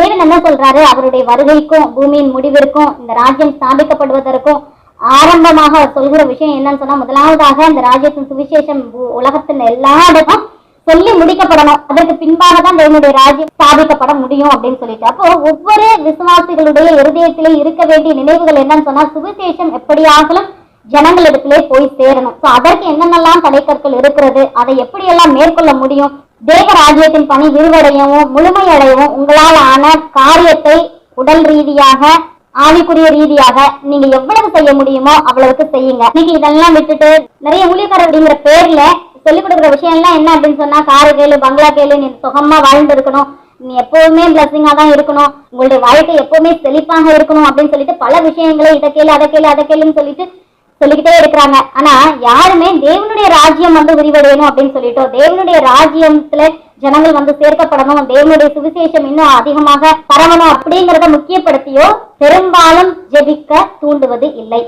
தேவன் என்ன சொல்றாரு? அவருடைய வருகைக்கும் பூமியின் முடிவிற்கும் இந்த ராஜ்யம் ஸ்தாபிக்கப்படுவதற்கும் ஆரம்பமாக அவர் சொல்கிற விஷயம் என்னன்னு சொன்னா முதலாவதாக இந்த ராஜ்யத்தின் சுவிசேஷம் உலகத்தின் எல்லா இடமும் சொல்லி முடிக்கப்படணும். அதற்கு பின்பாக தான் தேவனுடைய ராஜ்யம் ஸ்தாபிக்கப்பட முடியும் அப்படின்னு சொல்லிட்டு. அப்போ ஒவ்வொரு விசுவாசிகளுடைய இருதயத்திலே இருக்க வேண்டிய நினைவுகள் என்னன்னு சொன்னா சுவிசேஷம் எப்படியாகலும் ஜனங்களிடத்திலே போய் சேரணும். சோ அதற்கு என்னென்னலாம் தடைக்கற்கள் இருக்கிறது? அதை எப்படியெல்லாம் மேற்கொள்ள முடியும்? தேவ ராஜ்யத்தின் பணி விரிவடையவும் முழுமையடையவும் உங்களால் ஆன காரியத்தை உடல் ரீதியாக ஆவிக்குரிய ரீதியாக நீங்க எவ்வளவு செய்ய முடியுமோ அவ்வளவுக்கு செய்யுங்க. நீங்க இதெல்லாம் விட்டுட்டு நிறைய ஊழியக்காரர் அப்படிங்கிற பேர்ல சொல்லிக் கொடுக்குற விஷயம் எல்லாம் என்ன அப்படின்னு சொன்னா காரு கேளு பங்களா கேளு நீ சுகமா வாழ்ந்து இருக்கணும். நீ எப்பவுமே பிளஸிங்கா தான் இருக்கணும். உங்களுடைய வாழ்க்கை எப்பவுமே செழிப்பாக இருக்கணும் அப்படின்னு சொல்லிட்டு பல விஷயங்களை இதை கேளு அதை கேளு அதை கேளுன்னு சொல்லிட்டு சொல்லிக்கிட்டே இருக்கிறாங்க. ஆனா யாருமே தேவனுடைய ராஜ்யம் வந்து விரிவடையணும் அப்படின்னு சொல்லிட்டோம் தேவனுடைய ராஜ்யத்துல ஜனங்கள் வந்து சேர்க்கப்படணும் தேவனுடைய சுவிசேஷம் இன்னும் அதிகமாக பரவணும் அப்படிங்கறத முக்கியப்படுத்தியோ பெரும்பாலும் ஜெபிக்க தூண்டுவது இல்லை.